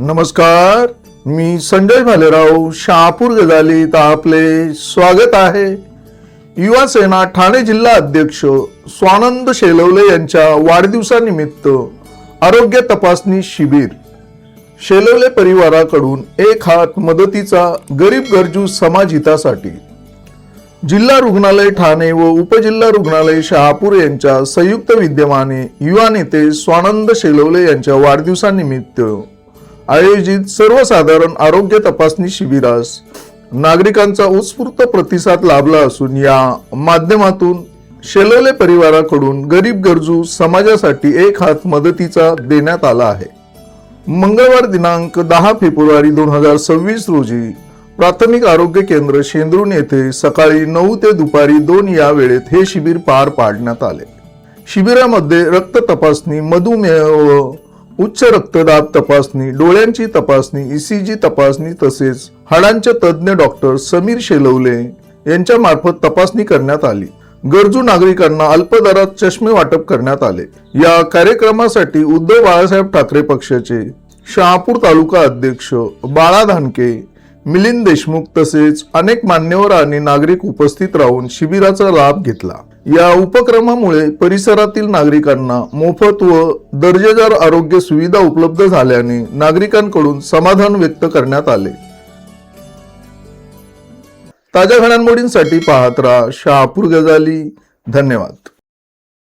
नमस्कार मी संजय भालेराव शहापूर गजालीत आपले स्वागत आहे. युवा सेना ठाणे जिल्हा अध्यक्ष स्वानंद शेलवले यांच्या वाढदिवसानिमित्त आरोग्य तपासणी शिबिर. शेलवले परिवाराकडून एक हात मदतीचा गरीब गरजू समाज हितासाठी. जिल्हा रुग्णालय ठाणे व उपजिल्हा रुग्णालय शहापूर यांच्या संयुक्त विद्यमाने युवा नेते स्वानंद शेलवले यांच्या वाढदिवसानिमित्त आयोजित सर्वसाधारण आरोग्य तपासणी शिबिरास नागरिकांचा उत्स्फूर्त प्रतिसाद लाभला असून या माध्यमातून शेलले परिवाराकडून गरीब गरजू समाजासाठी एक हात मदतीचा देण्यात आला आहे. मंगळवार दिनांक दहा फेब्रुवारी दोन हजार सव्वीस रोजी प्राथमिक आरोग्य केंद्र शेंद्रून येथे सकाळी नऊ ते दुपारी दोन या वेळेत हे शिबिर पार पाडण्यात आले. शिबिरामध्ये रक्त तपासणी मधुमेह व उच्च रक्तदाब तपासणी डोळ्यांची तपासणी ईसीजी तपासणी तसेच हाडांचे तज्ज्ञ डॉक्टर समीर शेलवले यांच्या मार्फत तपासणी करण्यात आली. गरजू नागरिकांना अल्प दरात चष्मे वाटप करण्यात आले. या कार्यक्रमासाठी उद्धव बाळासाहेब ठाकरे पक्षाचे शहापूर तालुका अध्यक्ष बाळा धानके मिलिंद देशमुख तसेच अनेक मान्यवर आणि नागरिक उपस्थित राहून शिबिराचा लाभ घेतला. या उपक्रमामुळे परिसरातील नागरिकांना मोफत व दर्जेदार आरोग्य सुविधा उपलब्ध झाल्याने नागरिकांकडून समाधान व्यक्त करण्यात आले. ताज्या घडामोडींसाठी पाहत राहा शहापूर गजाली. धन्यवाद.